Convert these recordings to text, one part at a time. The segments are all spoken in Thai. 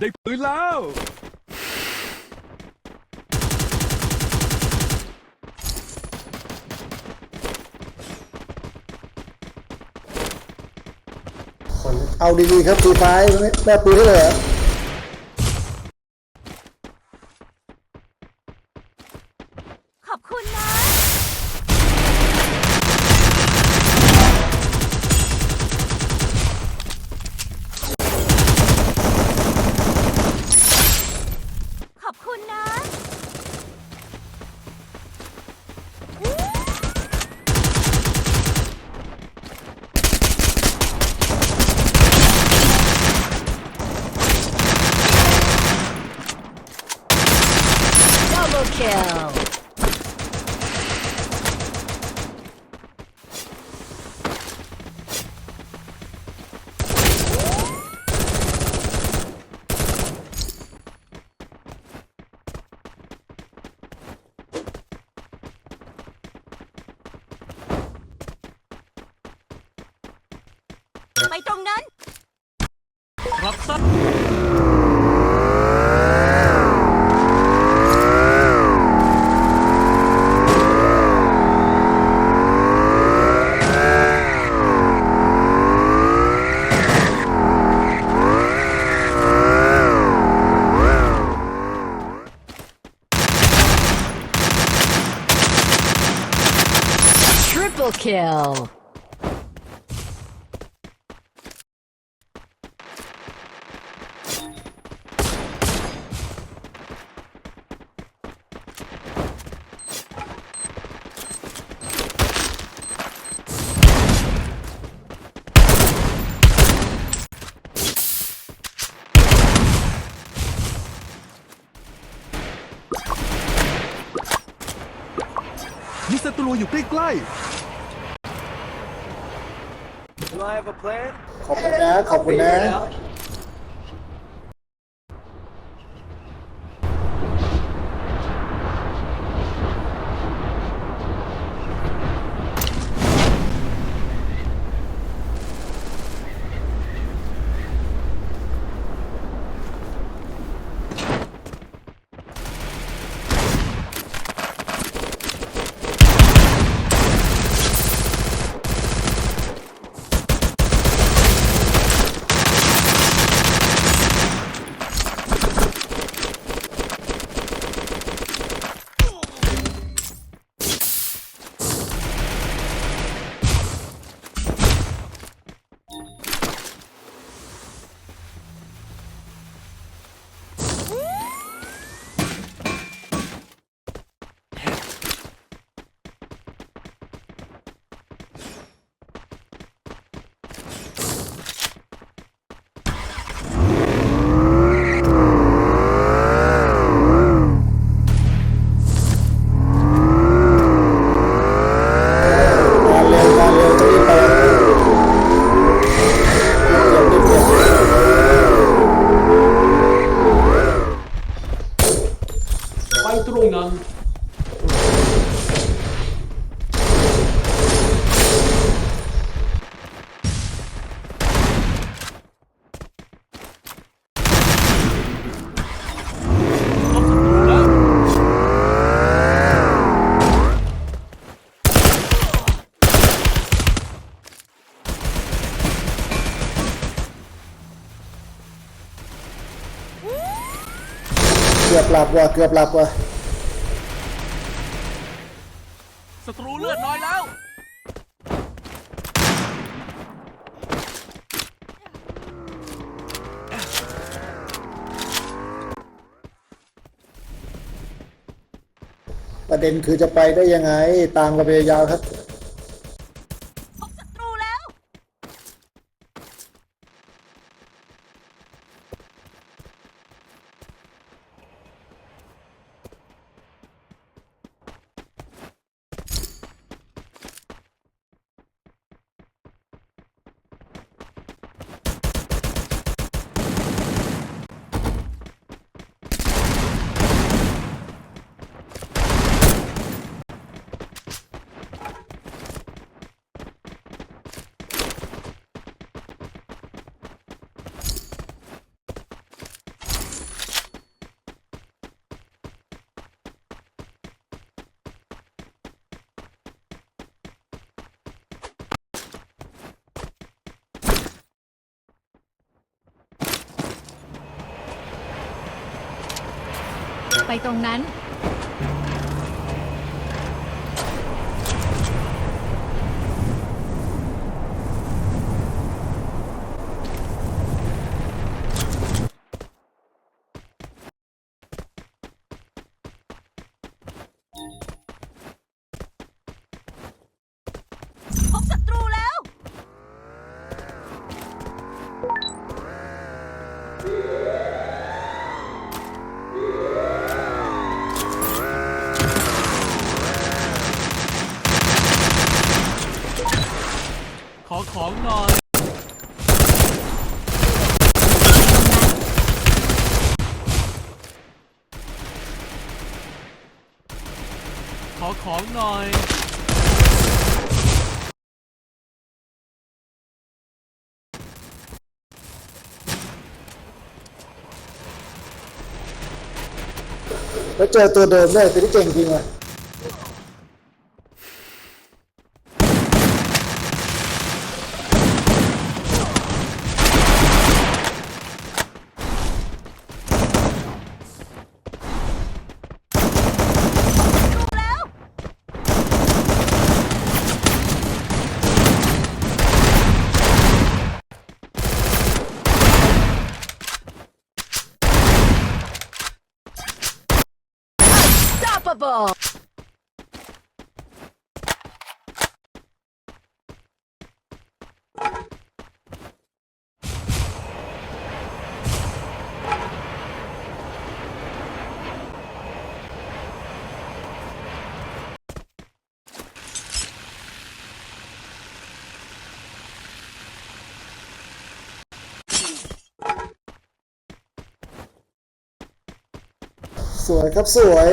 ได้ปืนแล้ว เอาดีๆครับตีไฟไม่แม่ปืนได้เลยเหรอ ขอบคุณนะ ขอบคุณนะ Double kill. ไปตรงนั้น รับทราบ Triple kill. มีศัตรูอยู่ใกล้ Do I have a plan? ขอบคุณนะ ขอบคุณนะ งานเร็วงานเร็วจะรีบไปเก็บรีบเก็บ ไปตรงนั้น เกือบหลับว่ะเกือบหลับว่ะๆศัตรูเลือดน้อยแล้ว ประเด็นคือจะไปได้ยังไง ตามกันไปยาวๆครับ ไปตรงนั้น พบศัตรูแล้ว ขอของหน่อย ของหน่อยแล้วเจอตัวเดิมด้วยตัวที่เก่งจริงอะ สวยครับสวย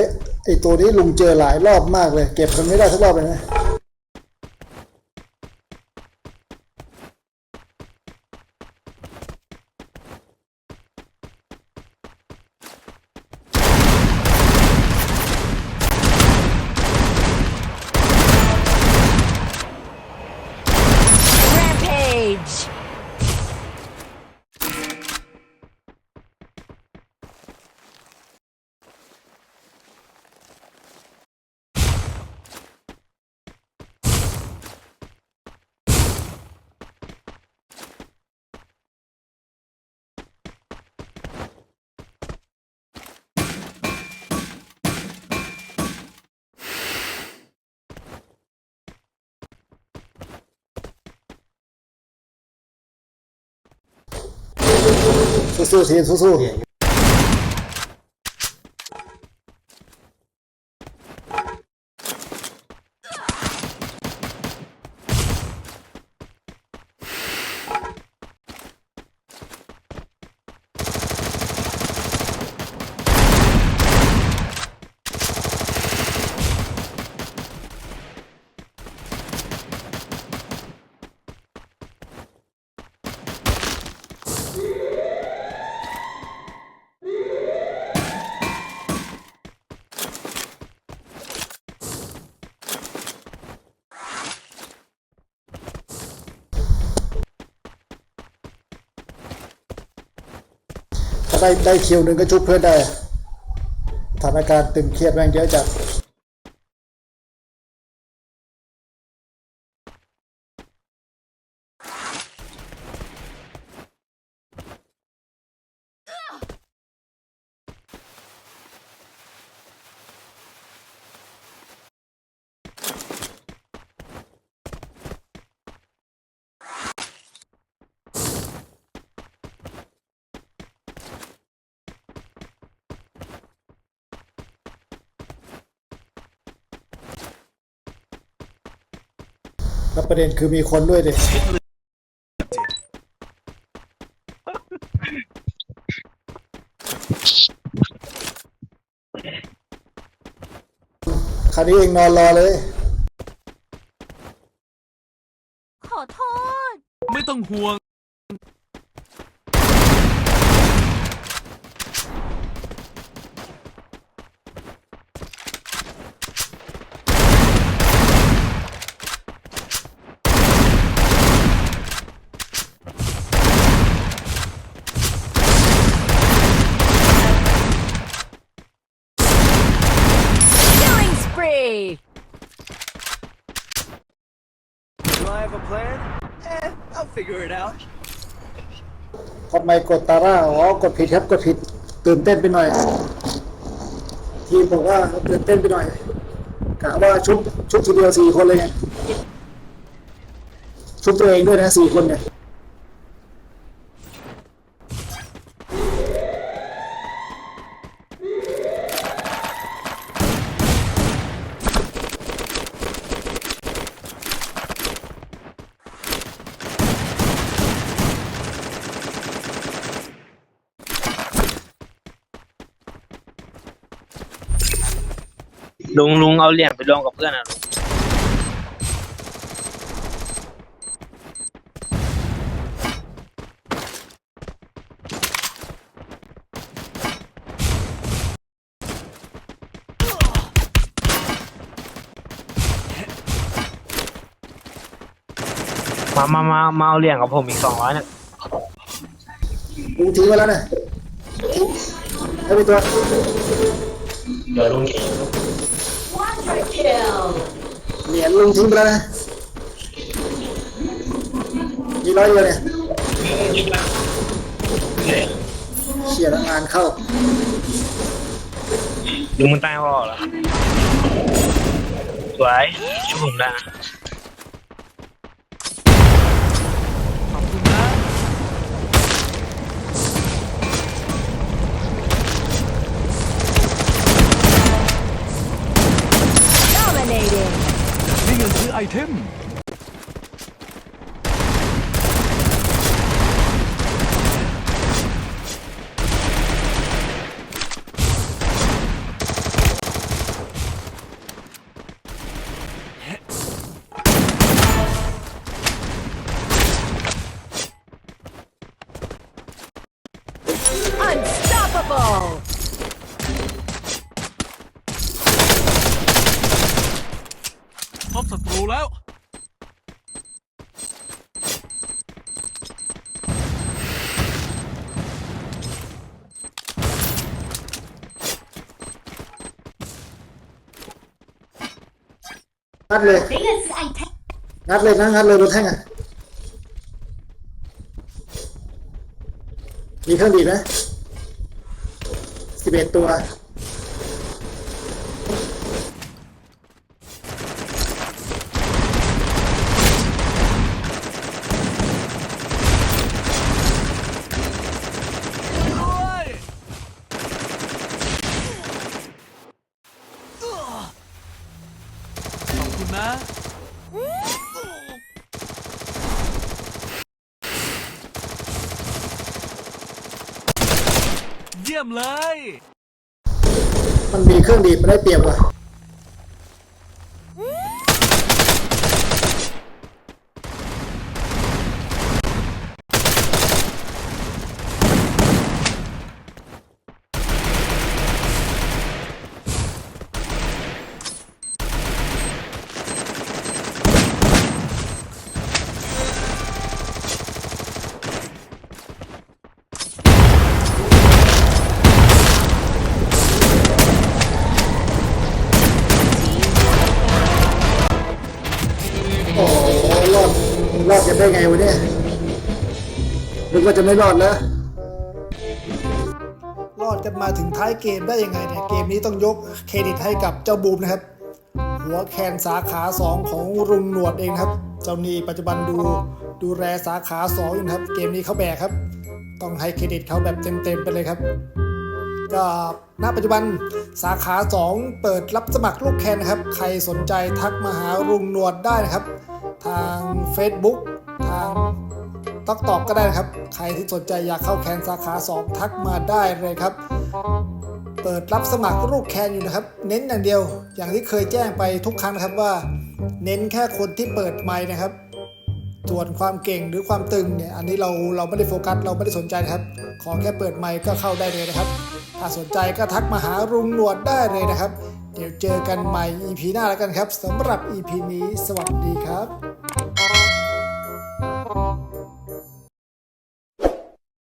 ไอตัวนี้ลุงเจอหลายรอบมากเลย เก็บมันไม่ได้สักรอบเลยนะ สู้ๆทีม ได้ได้คิวหนึ่งก็ชุบเพื่อนได้สถานการณ์ตึงเครียดแม่งเยอะจัด แล้วประเด็นคือมีคนด้วยดิคราวนี้เองนอนรอเลย ขอโทษ ไม่ต้องห่วง Do I have a plan? Eh, I'll figure it out. ทำไมกดตาร่าอ๋อกดผิดครับกดผิดตื่นเต้นไปหน่อย ทีมบอกว่าตื่นเต้นไปหน่อยกะว่าชุบชุบทีเดียวสี่คนเลยไงชุบตัวเองด้วยนะสี่คนเนี่ย ลุงลุงเอาเหรียญไปรวมกับเพื่อนนะลุงมามามามาเอาเหรียญกับผมอีกสองร้อยเนี่ยลุงทิ้งไว้แล้วนะให้ไปตัว เดี๋ยวลุง Quadra kill. เหรี ยญลุงทิ้งไปแล้วนะมีร้อยเดียวเนี่ยเชียร์งานเข้าลุงมันใต้วอเหรอสวยช่วยผมได้นะ เงินซื้อไอเทม งัดเลย งัดเลยนะงัดเลยรถแท่งอะ มีเครื่องดีดไหมสิบเอ็ดตัว ด้วยขอบคุณนะ เยี่ยมเลย มันมีเครื่องดีดมันได้เปรียบว่ะ ว่าจะไม่รอดแล้วรอดกันมาถึงท้ายเกมได้ยังไงเนี่ย เกมนี้ต้องยกเครดิตให้กับเจ้าบูมนะครับ หัวแคนสาขา 2 ของรุงหนวดเองครับ เจ้านี่ปัจจุบันดูดูแลสาขา2อยู่นะครับ เกมนี้เขาแบกครับ ต้องให้เครดิตเขาแบบเต็มๆไปเลยครับก็ณปัจจุบันสาขา 2 เปิดรับสมัครลูกแคนนะครับ ใครสนใจทักมาหารุงหนวดได้นะครับ ทาง Facebook ทาง ตอกตอกก็ได้นะครับ ใครที่สนใจอยากเข้าแคนสาขา 2 ทักมาได้เลยครับ เปิดรับสมัครลูกแคนอยู่นะครับ เน้นอย่างเดียว อย่างที่เคยแจ้งไปทุกครั้งนะครับว่า เน้นแค่คนที่เปิดไมค์นะครับส่วนความเก่งหรือความตึงเนี่ยอันนี้เราเราไม่ได้โฟกัสเราไม่ได้สนใจนะครับ ขอแค่เปิดไมค์ก็เข้าได้เลยนะครับ ถ้าสนใจก็ทักมาหารุงหนวดได้เลยนะครับ เดี๋ยวเจอกันใหม่ EP หน้าแล้วกันครับสำหรับ EP นี้สวัสดีครับ